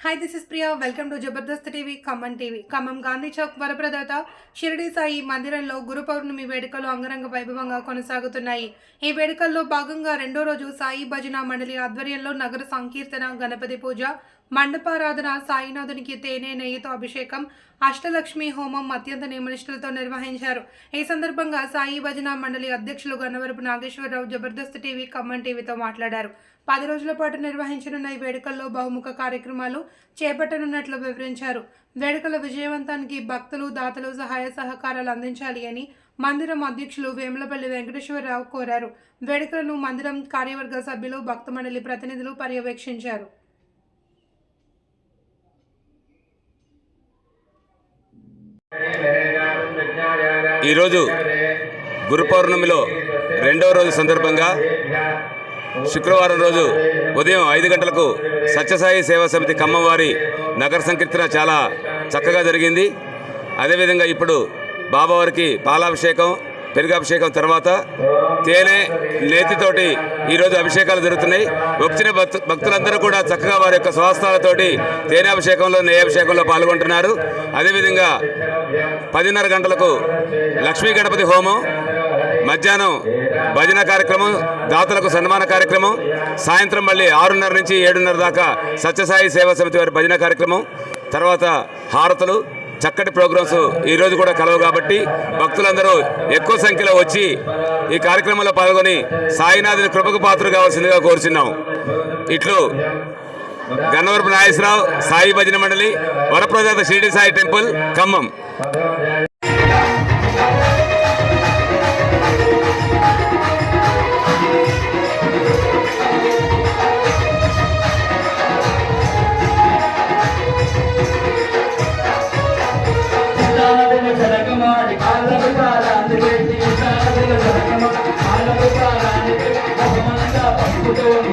Hi this is Priya welcome to Jabardasth TV Khammam TV Khammam Gandhi Chowk వరప్రదాత Shirdi Sai మందిరంలో గురు పౌర్ణమి వేడుకలు అంగరంగ వైభవంగా కొనసాగుతున్నాయి ఈ వేడుకల్లో భాగంగా రెండో రోజు సాయి భజన మండలి ఆధ్వర్యంలో నగర సంకీర్తన గణపతి పూజ మండపారాధన సాయినాథునికి తేనె నెయ్యితో అభిషేకం అష్టలక్ష్మి హోమం అత్యంత నియమనిష్టలతో నిర్వహించారు. ఈ సందర్భంగా సాయి భజన మండలి అధ్యక్షులు గన్నవరపు నాగేశ్వరరావు జబర్దస్త్ టీవీ ఖమ్మం టీవీతో మాట్లాడారు. పది రోజుల పాటు నిర్వహించనున్న ఈ వేడుకల్లో బహుముఖ కార్యక్రమాలు చేపట్టనున్నట్లు వివరించారు. వేడుకల విజయవంతానికి భక్తులు దాతలు సహాయ సహకారాలు అందించాలి అని మందిరం అధ్యక్షులు వేములపల్లి వెంకటేశ్వరరావు కోరారు. వేడుకలను మందిరం కార్యవర్గ సభ్యులు భక్త మండలి ప్రతినిధులు పర్యవేక్షించారు. ఈరోజు గురు పౌర్ణమిలో రెండవ రోజు సందర్భంగా శుక్రవారం రోజు ఉదయం ఐదు గంటలకు సత్యసాయి సేవా సమితి కమ్మవారి నగర సంకీర్తన చాలా చక్కగా జరిగింది. అదేవిధంగా ఇప్పుడు బాబావారికి పాలాభిషేకం పెరుగాభిషేకం తర్వాత తేనె నేతితోటి ఈరోజు అభిషేకాలు జరుగుతున్నాయి. వచ్చిన భక్తు భక్తులందరూ కూడా చక్కగా వారి యొక్క స్వస్థాలతోటి తేనె అభిషేకంలో నెయ్యి అభిషేకంలో పాల్గొంటున్నారు. అదేవిధంగా పదిన్నర గంటలకు లక్ష్మీ గణపతి హోమం మధ్యాహ్నం భజన కార్యక్రమం దాతలకు సన్మాన కార్యక్రమం సాయంత్రం మళ్ళీ ఆరున్నర నుంచి ఏడున్నర దాకా సత్యసాయి సేవా సమితి వారి భజన కార్యక్రమం తర్వాత హారతలు చక్కటి ప్రోగ్రామ్స్ ఈరోజు కూడా కలవు కాబట్టి భక్తులందరూ ఎక్కువ సంఖ్యలో వచ్చి ఈ కార్యక్రమంలో పాల్గొని సాయినాథుని కృపకు పాత్ర కావాల్సిందిగా కోరుచున్నాం ఇట్లు గన్నవరపు నాగేశ్వరరావు సాయి భజన మండలి వరప్రజాత షిరిడి సాయి టెంపుల్ ఖమ్మం. కొట్టుకోవాలి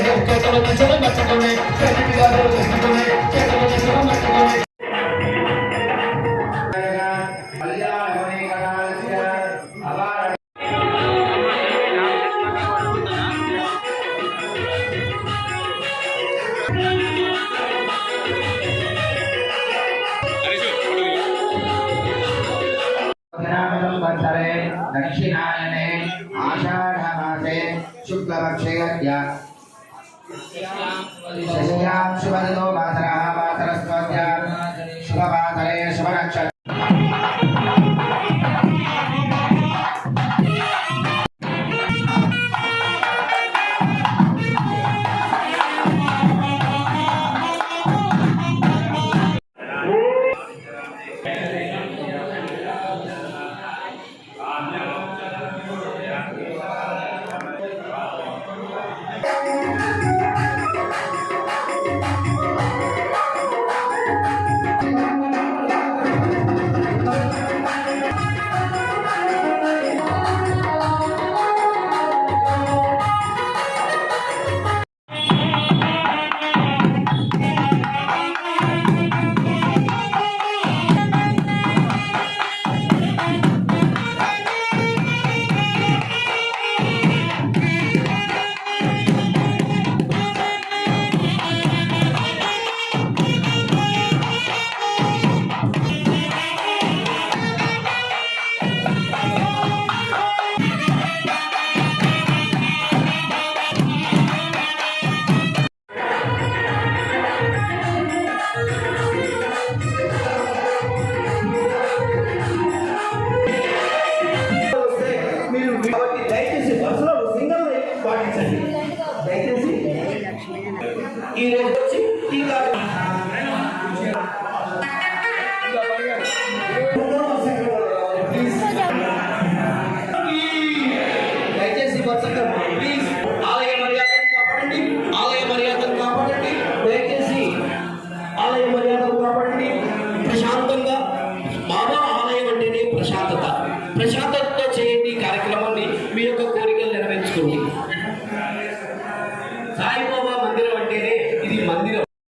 సంవత్సరే దక్షిణాయనే ఆషాఢమాసే శుక్లపక్షే శశ్యాం శుభదో మా ప్రశాంతంగా బాబా ఆలయం అంటేనే ప్రశాంతత ప్రశాంతత